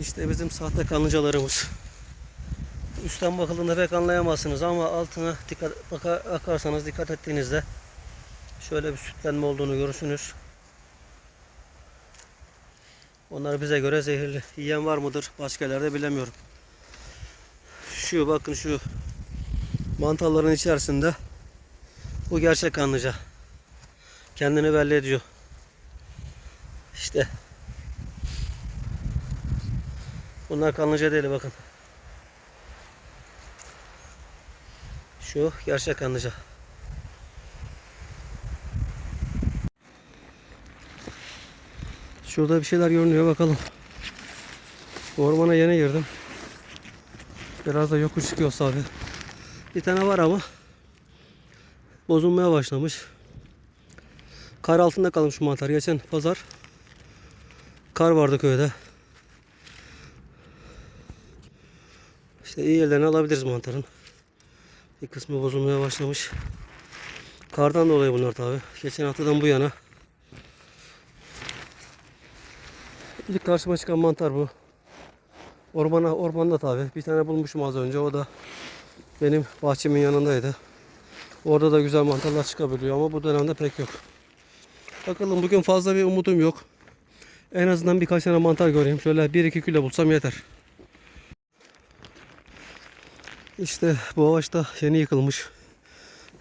İşte bizim sahte kanlıcalarımız. Üstten bakıldığında pek anlayamazsınız ama altına dikkat baka- bakarsanız dikkat ettiğinizde şöyle bir sütlenme olduğunu görürsünüz. Onlar bize göre zehirli. Yiyen var mıdır? Başka yerlerde bilemiyorum. Şu bakın şu mantarların içerisinde bu gerçek kanlıca. Kendini belli ediyor. İşte. Bunlar kanlıca değil bakın. Şu gerçek kanlıca. Şurada bir şeyler görünüyor bakalım. Ormana yeni girdim. Biraz da yokuş çıkıyoruz abi. Bir tane var ama bozulmaya başlamış. Kar altında kalmış mantar. Geçen pazar kar vardı köyde. İyi yerlerini alabiliriz mantarın. Bir kısmı bozulmaya başlamış. Kardan dolayı bunlar tabi. Geçen haftadan bu yana. İlk karşıma çıkan mantar bu. Ormana, ormanda tabi. Bir tane bulmuşum az önce. O da benim bahçemin yanındaydı. Orada da güzel mantarlar çıkabiliyor ama bu dönemde pek yok. Bakalım bugün fazla bir umudum yok. En azından birkaç tane mantar göreyim. Şöyle 1-2 kilo bulsam yeter. İşte bu ağaç da yeni yıkılmış.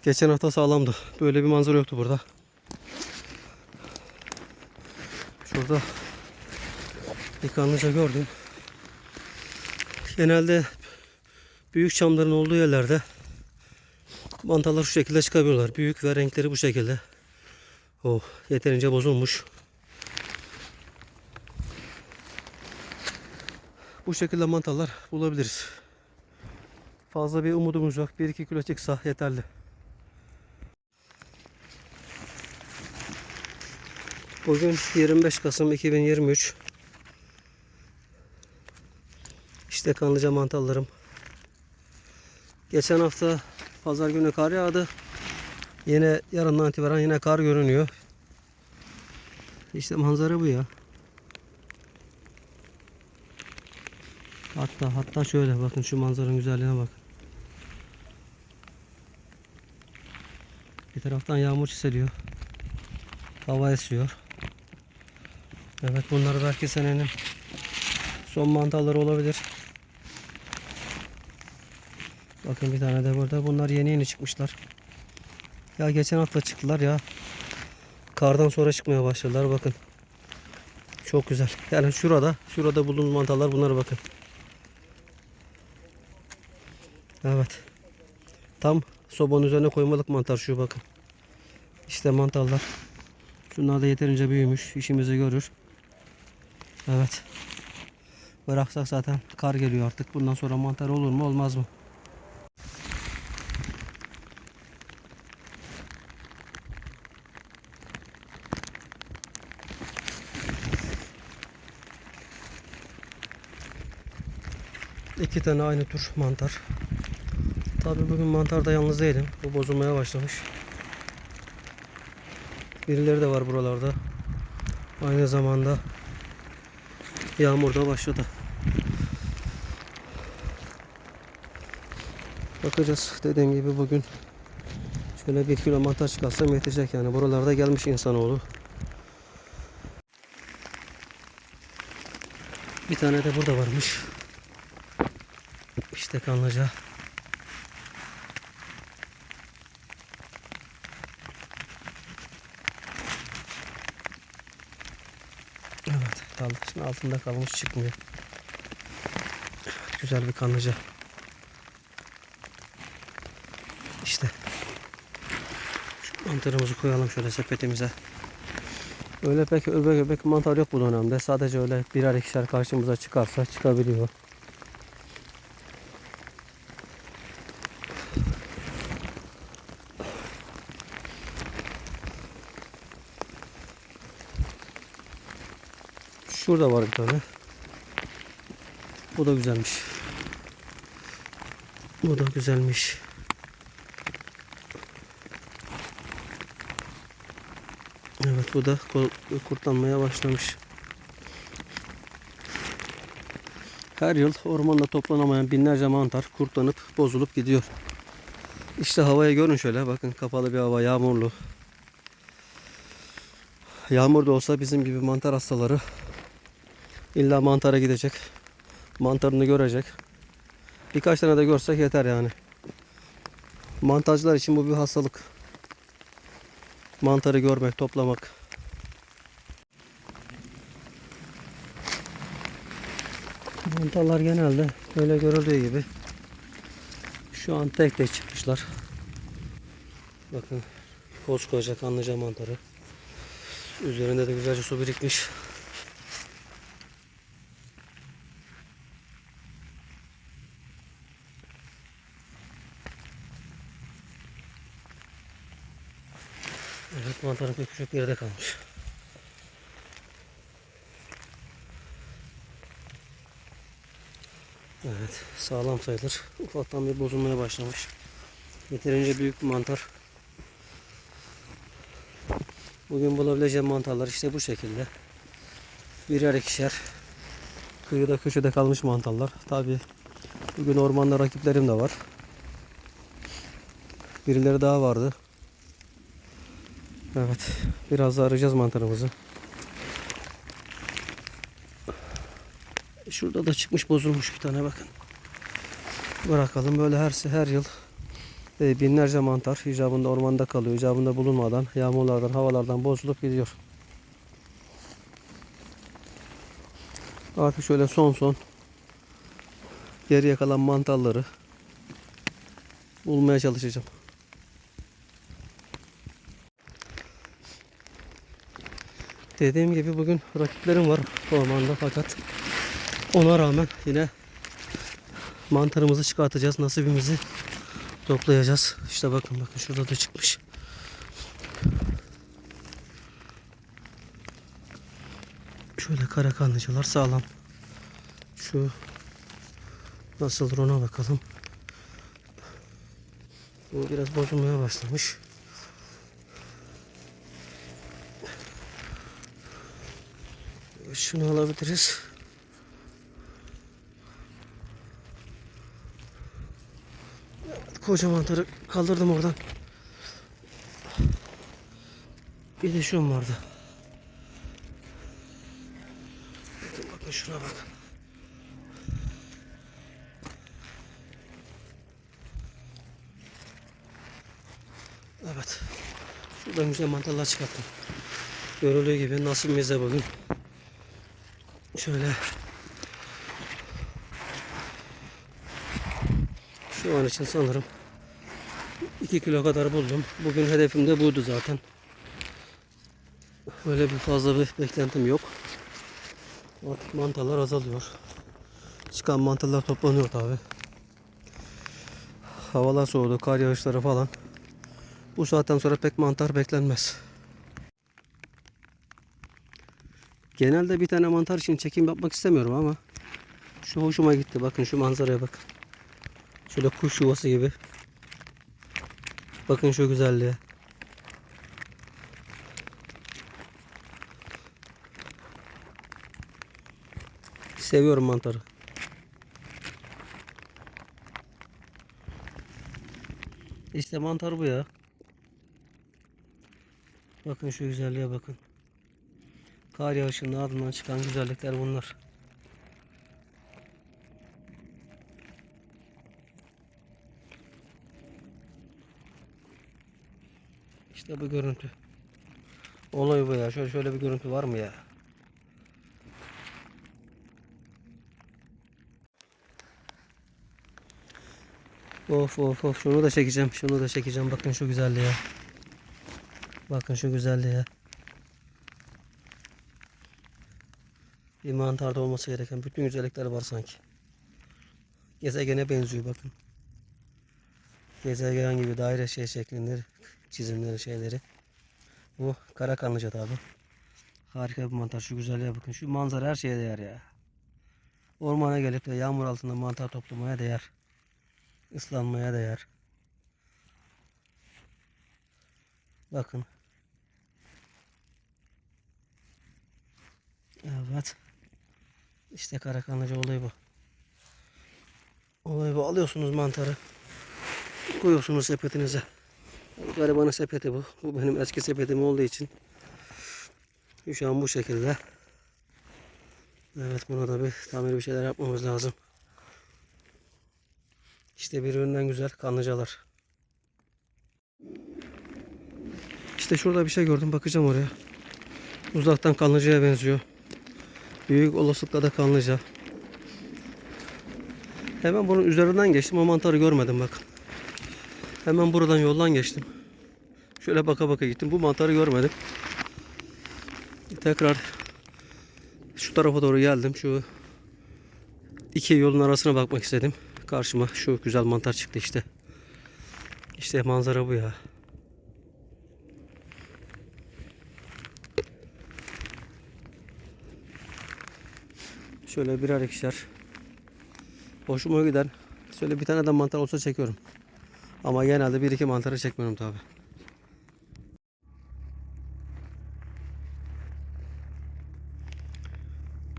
Geçen hafta sağlamdı. Böyle bir manzara yoktu burada. Şurada bir kanlıca gördüm. Genelde büyük çamların olduğu yerlerde mantarlar şu şekilde çıkabiliyorlar. Büyük ve renkleri bu şekilde. Oh, yeterince bozulmuş. Bu şekilde mantarlar bulabiliriz. Fazla bir umudumuz yok. 1-2 kilo çıksa yeterli. Bugün 25 Kasım 2023. İşte kanlıca mantarlarım. Geçen hafta pazar günü kar yağdı. Yine yarından itibaren yine kar görünüyor. İşte manzara bu ya. Hatta hatta şöyle bakın şu manzaranın güzelliğine bak. Bir taraftan yağmur çiseliyor. Hava esiyor. Evet bunlar belki senenin son mantarları olabilir. Bakın bir tane de burada. Bunlar yeni yeni çıkmışlar. Ya geçen hafta çıktılar ya. Kardan sonra çıkmaya başladılar bakın. Çok güzel. Yani şurada, şurada bulduğumuz mantarlar bunlara bakın. Evet. Tam sobanın üzerine koymalık mantar şu bakın. İşte mantarlar. Şunlar da yeterince büyümüş. işimizi görür. Evet. Bıraksak zaten kar geliyor artık. Bundan sonra mantar olur mu olmaz mı? İki tane aynı tür mantar. Tabi bugün mantarda yalnız değilim. Bu bozulmaya başlamış. Birileri de var buralarda. Aynı zamanda yağmur da başladı. Bakacağız. Dediğim gibi bugün şöyle bir kilo mantar çıkarsam yetecek yani. Buralarda gelmiş insanoğlu. Bir tane de burada varmış. İşte kanlıca. Evet, dallaşın altında kalmış çıkmıyor. Güzel bir kanlıca. İşte. Şu mantarımızı koyalım şöyle sepetimize. Öyle pek öbek öbek mantar yok bu dönemde. Sadece öyle birer ikişer karşımıza çıkarsa çıkabiliyor. Şurada var bir tane. Bu da güzelmiş. Bu da güzelmiş. Evet bu da kurtlanmaya başlamış. Her yıl ormanda toplanamayan binlerce mantar kurtlanıp bozulup gidiyor. İşte havaya görün şöyle bakın kapalı bir hava yağmurlu. Yağmur da olsa bizim gibi mantar hastaları illa mantara gidecek. Mantarını görecek. Birkaç tane de görsek yeter yani. Mantarcılar için bu bir hastalık. Mantarı görmek, toplamak. Mantarlar genelde böyle görüldüğü gibi şu an tek tek çıkmışlar. Bakın koskoca kanlıca mantarı. Üzerinde de güzelce su birikmiş. Mantarın bir yerde kalmış. Evet sağlam sayılır. Ufaktan bir bozulmaya başlamış. Yeterince büyük bir mantar. Bugün bulabileceğim mantarlar işte bu şekilde. Birer ikişer. Kıyıda köşede kalmış mantarlar. Tabi bugün ormanda rakiplerim de var. Birileri daha vardı. Evet. Biraz daha arayacağız mantarımızı. Şurada da çıkmış bozulmuş bir tane bakın. Bırakalım böyle her her yıl e, binlerce mantar icabında ormanda kalıyor. icabında bulunmadan yağmurlardan havalardan bozulup gidiyor. Artık şöyle son son geriye kalan mantarları bulmaya çalışacağım. Dediğim gibi bugün rakiplerim var ormanda fakat ona rağmen yine mantarımızı çıkartacağız. Nasibimizi toplayacağız. İşte bakın bakın şurada da çıkmış. Şöyle kara kanlıcalar sağlam. Şu nasıldır ona bakalım. Bu biraz bozulmaya başlamış. Şunu alabiliriz. Koca mantarı kaldırdım oradan. Bir de şun vardı. Bakın şuna bakın. Evet. Şuradan güzel mantarlar çıkarttım. Görüldüğü gibi nasibimiz de bugün. Şöyle Şu an için sanırım 2 kilo kadar buldum. Bugün hedefim de buydu zaten. Öyle bir fazla bir beklentim yok. Artık mantarlar azalıyor. Çıkan mantarlar toplanıyor tabi. Havalar soğudu, kar yağışları falan. Bu saatten sonra pek mantar beklenmez. Genelde bir tane mantar için çekim yapmak istemiyorum ama şu hoşuma gitti. Bakın şu manzaraya bakın. Şöyle kuş yuvası gibi. Bakın şu güzelliğe. Seviyorum mantarı. İşte mantar bu ya. Bakın şu güzelliğe bakın. Kar yağışının ardından çıkan güzellikler bunlar. İşte bu görüntü. Olay bu ya. Şöyle şöyle bir görüntü var mı ya? Of of of şunu da çekeceğim. Şunu da çekeceğim. Bakın şu güzelliğe. Bakın şu güzelliğe. Mantarda olması gereken bütün güzellikler var sanki. Gezegene benziyor bakın. Gezegen gibi daire şey şeklinde çizimleri şeyleri. Bu kara kanlıca tabi. Harika bir mantar. Şu güzelliğe bakın. Şu manzara her şeye değer ya. Ormana gelip de yağmur altında mantar toplamaya değer. Islanmaya değer. Bakın. Evet. İşte kara kanlıca olayı bu. Olay bu. Alıyorsunuz mantarı. Koyuyorsunuz sepetinize. Garibanın sepeti bu. Bu benim eski sepetim olduğu için. Şu an bu şekilde. Evet buna da bir tamir bir şeyler yapmamız lazım. İşte birbirinden güzel kanlıcalar. İşte şurada bir şey gördüm. Bakacağım oraya. Uzaktan kanlıcaya benziyor. Büyük olasılıkla da kanlıca. Hemen bunun üzerinden geçtim. O mantarı görmedim bakın. Hemen buradan yoldan geçtim. Şöyle baka baka gittim. Bu mantarı görmedim. Tekrar şu tarafa doğru geldim. Şu iki yolun arasına bakmak istedim. Karşıma şu güzel mantar çıktı işte. İşte manzara bu ya. Şöyle birer ikişer. Hoşuma giden. Şöyle bir tane de mantar olsa çekiyorum. Ama genelde bir iki mantarı çekmiyorum tabi.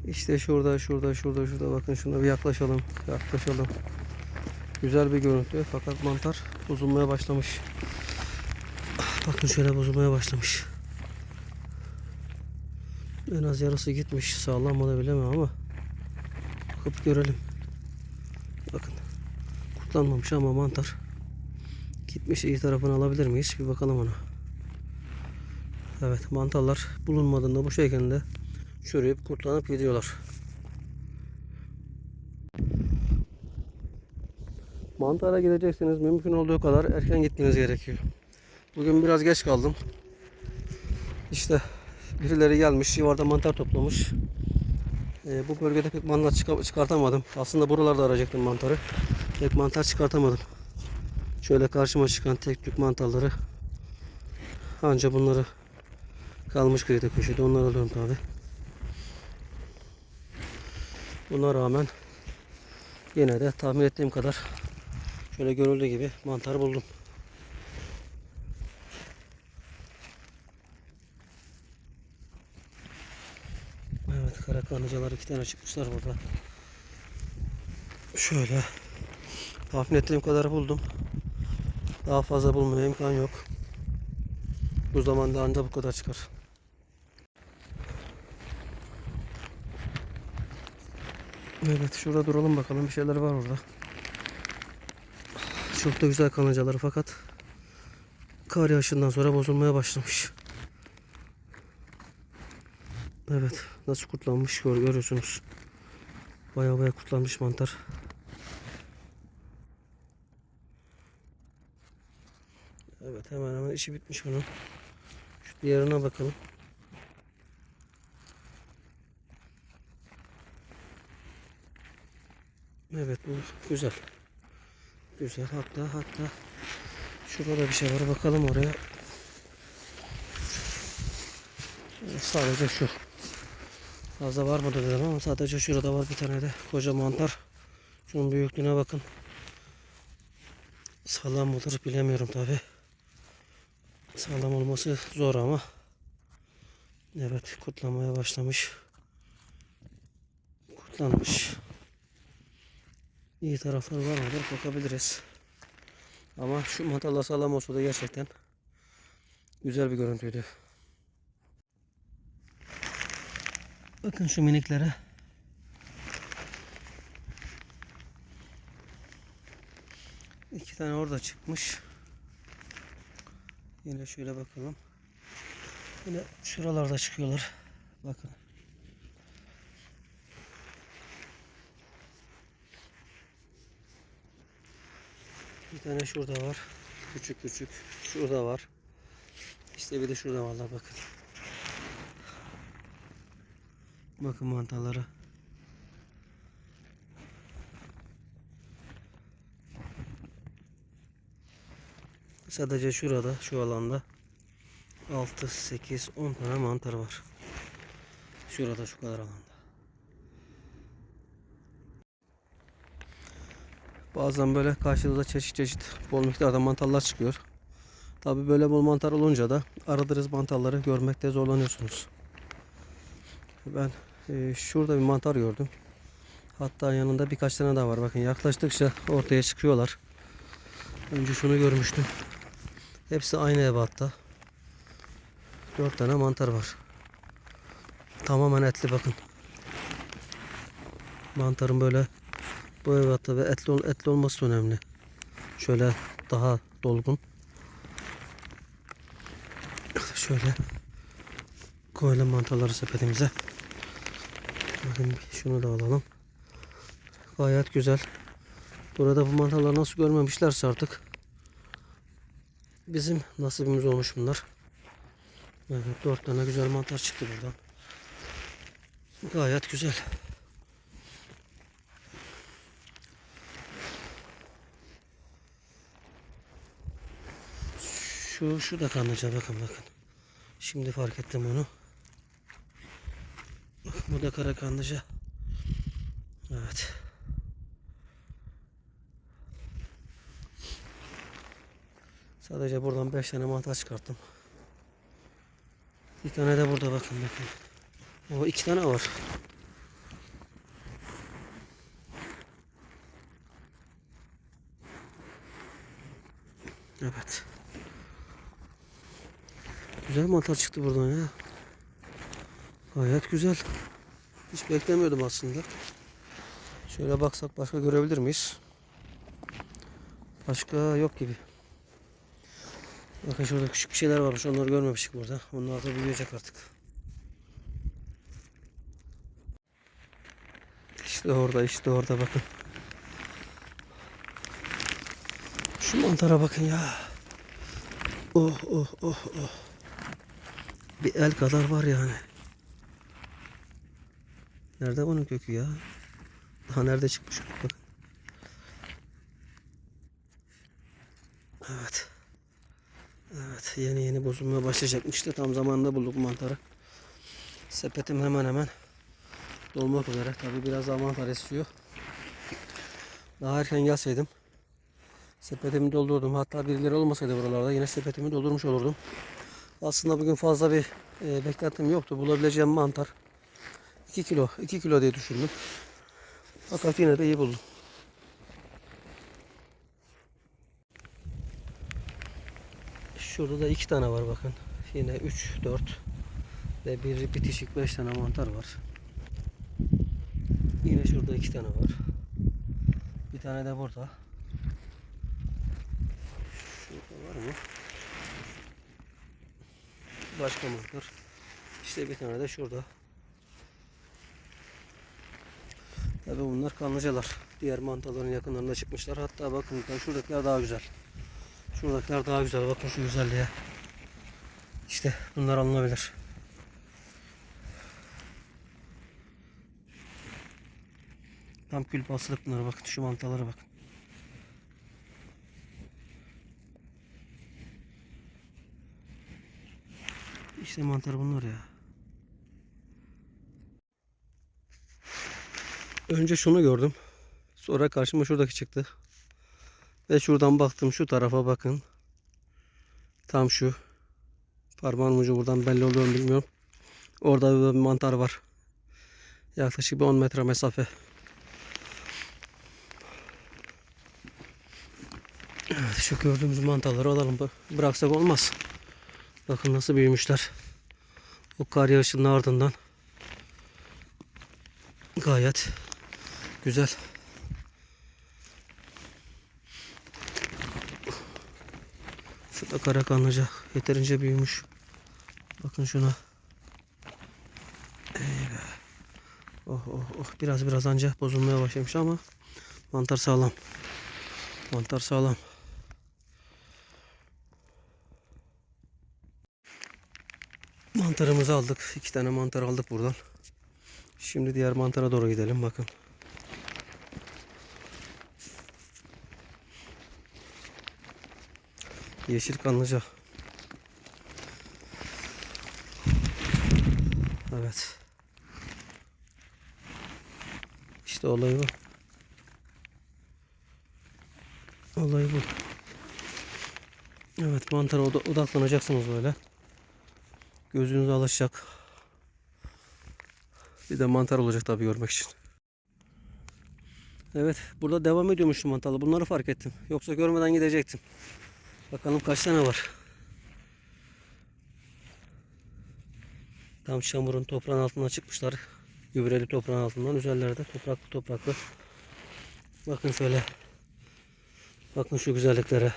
İşte şurada, şurada, şurada, şurada. Bakın şuna bir yaklaşalım. Yaklaşalım. Güzel bir görüntü. Fakat mantar bozulmaya başlamış. Bakın şöyle bozulmaya başlamış. En az yarısı gitmiş. Sağlam mı bilemem ama. Bakıp görelim. Bakın. Kurtlanmamış ama mantar. Gitmiş iyi tarafını alabilir miyiz? Bir bakalım ona. Evet mantarlar bulunmadığında bu şekilde çürüyüp kurtlanıp gidiyorlar. Mantara gideceksiniz mümkün olduğu kadar erken gitmeniz gerekiyor. Bugün biraz geç kaldım. İşte birileri gelmiş, civarda mantar toplamış. Ee, bu bölgede pek mantar çıka- çıkartamadım. Aslında buralarda arayacaktım mantarı. Pek mantar çıkartamadım. Şöyle karşıma çıkan tek tük mantarları anca bunları kalmış kıyıda köşede onları alıyorum tabi. Buna rağmen yine de tahmin ettiğim kadar şöyle görüldüğü gibi mantar buldum. Evet karıncalar iki tane çıkmışlar burada. Şöyle tahmin ettiğim kadar buldum. Daha fazla bulmaya imkan yok. Bu zamanda ancak bu kadar çıkar. Evet şurada duralım bakalım bir şeyler var orada. Çok da güzel kanıcaları fakat kar yağışından sonra bozulmaya başlamış. Evet nasıl kurtlanmış gör, görüyorsunuz. Baya baya kurtlanmış mantar. Evet hemen hemen işi bitmiş bunun. Şu diğerine bakalım. Evet bu güzel. Güzel hatta hatta şurada da bir şey var bakalım oraya. Sadece şu. Fazla var mı dedim ama sadece şurada var bir tane de koca mantar. Şunun büyüklüğüne bakın. Sağlam mıdır bilemiyorum tabi. Sağlam olması zor ama. Evet kurtlamaya başlamış. Kurtlanmış. İyi tarafları var mıdır bakabiliriz. Ama şu mantarla sağlam olsa da gerçekten güzel bir görüntüydü. Bakın şu miniklere. İki tane orada çıkmış. Yine şöyle bakalım. Yine şuralarda çıkıyorlar. Bakın. Bir tane şurada var. Küçük küçük. Şurada var. İşte bir de şurada varlar bakın. Bakın mantarlara. Sadece şurada, şu alanda 6, 8, 10 tane mantar var. Şurada şu kadar alanda. Bazen böyle karşınıza çeşit çeşit bol miktarda mantarlar çıkıyor. Tabi böyle bol mantar olunca da aradığınız mantarları görmekte zorlanıyorsunuz. Ben e, şurada bir mantar gördüm. Hatta yanında birkaç tane daha var. Bakın yaklaştıkça ortaya çıkıyorlar. Önce şunu görmüştüm. Hepsi aynı ebatta. Dört tane mantar var. Tamamen etli bakın. Mantarın böyle bu ebatta ve etli, etli olması önemli. Şöyle daha dolgun. Şöyle koyalım mantarları sepetimize. Bakın şunu da alalım. Gayet güzel. Burada bu mantarları nasıl görmemişlerse artık bizim nasibimiz olmuş bunlar. Evet dört tane güzel mantar çıktı buradan. Gayet güzel. Şu şu da kanlıca bakın bakın. Şimdi fark ettim onu. Bu da kara kanlıca. Evet. Sadece buradan 5 tane mantar çıkarttım. Bir tane de burada bakın bakın. O iki tane var. Evet. Güzel mantar çıktı buradan ya. Gayet güzel. Hiç beklemiyordum aslında. Şöyle baksak başka görebilir miyiz? Başka yok gibi. Bakın şurada küçük bir şeyler varmış. Onları görmemiştik burada. Onlar da büyüyecek artık. İşte orada, işte orada bakın. Şu mantara bakın ya. Oh oh oh oh. Bir el kadar var yani. Nerede bunun kökü ya? Daha nerede çıkmış bakın. Evet. Evet yeni yeni bozulmaya başlayacakmış da tam zamanında bulduk mantarı. Sepetim hemen hemen dolmak üzere. Tabi biraz daha mantar istiyor. Daha erken gelseydim sepetimi doldurdum. Hatta birileri olmasaydı buralarda yine sepetimi doldurmuş olurdum. Aslında bugün fazla bir e, beklentim yoktu. Bulabileceğim mantar 2 kilo, 2 kilo diye düşündüm. Fakat yine de iyi buldum. Şurada da iki tane var bakın. Yine 3, 4 ve bir bitişik 5 tane mantar var. Yine şurada iki tane var. Bir tane de burada. Şurada var mı? Başka mantar. İşte bir tane de şurada. Tabii bunlar kanlıcalar. Diğer mantarların yakınlarında çıkmışlar. Hatta bakın şuradakiler daha güzel. Şuradakiler daha güzel. Bakın şu güzelliğe. İşte bunlar alınabilir. Tam kül basılık bunlara bakın. Şu mantarlara bakın. İşte mantar bunlar ya. Önce şunu gördüm. Sonra karşıma şuradaki çıktı. Ve şuradan baktım şu tarafa bakın. Tam şu. Parmağın ucu buradan belli oluyor mu bilmiyorum. Orada bir mantar var. Yaklaşık bir 10 metre mesafe. Evet, şu gördüğümüz mantarları alalım. Bı- Bıraksak olmaz. Bakın nasıl büyümüşler. O kar yağışının ardından. Gayet güzel. Şurada kara kanlıca yeterince büyümüş. Bakın şuna. Ey be. Oh oh oh biraz biraz anca bozulmaya başlamış ama mantar sağlam. Mantar sağlam. Mantarımızı aldık. İki tane mantar aldık buradan. Şimdi diğer mantara doğru gidelim bakın. Yeşil kanlıca. Evet. İşte olay bu. Olay bu. Evet mantara oda- odaklanacaksınız böyle. Gözünüz alışacak. Bir de mantar olacak tabii görmek için. Evet burada devam ediyormuş şu mantarlı. Bunları fark ettim. Yoksa görmeden gidecektim. Bakalım kaç tane var. Tam çamurun toprağın altından çıkmışlar. Gübreli toprağın altından. Üzerlerde topraklı topraklı. Bakın şöyle. Bakın şu güzelliklere.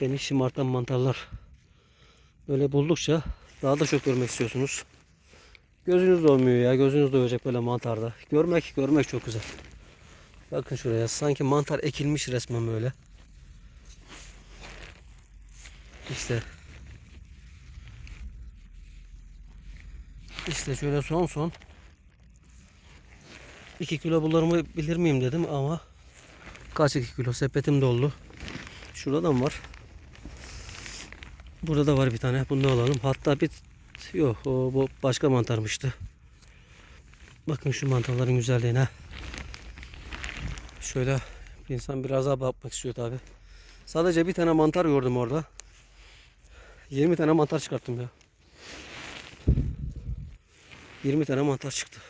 Beni şımartan mantarlar. Böyle buldukça daha da çok görmek istiyorsunuz. Gözünüz doymuyor ya. Gözünüz doyacak böyle mantarda. Görmek görmek çok güzel. Bakın şuraya. Sanki mantar ekilmiş resmen böyle. İşte. İşte şöyle son son 2 kilo bulurmu bilir miyim dedim ama kaç 2 kilo sepetim doldu. Şurada da mı var? Burada da var bir tane. Bunu da alalım. Hatta bir yok o bu başka mantarmıştı. Bakın şu mantarların güzelliğine. Şöyle insan biraz daha bakmak istiyor tabi. Sadece bir tane mantar gördüm orada. 20 tane mantar çıkarttım ya. 20 tane mantar çıktı.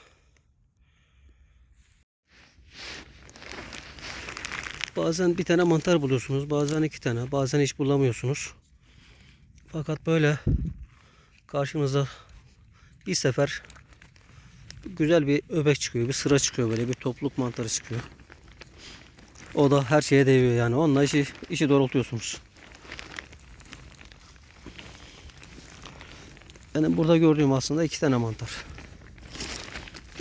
Bazen bir tane mantar buluyorsunuz, bazen iki tane, bazen hiç bulamıyorsunuz. Fakat böyle karşınıza bir sefer güzel bir öbek çıkıyor, bir sıra çıkıyor böyle bir topluluk mantarı çıkıyor. O da her şeye değiyor yani. Onunla işi, işi doğrultuyorsunuz. Benim burada gördüğüm aslında iki tane mantar.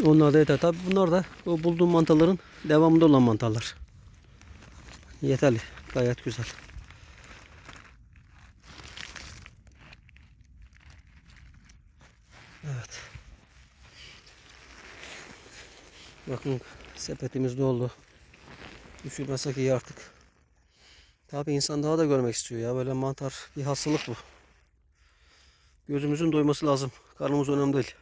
Onlar da yeter. Tabi bunlar da o bulduğum mantarların devamında olan mantarlar. Yeterli. Gayet güzel. Evet. Bakın sepetimiz doldu. Düşürmesek iyi artık. Tabi insan daha da görmek istiyor ya. Böyle mantar bir hastalık bu. Gözümüzün doyması lazım. Karnımız önemli değil.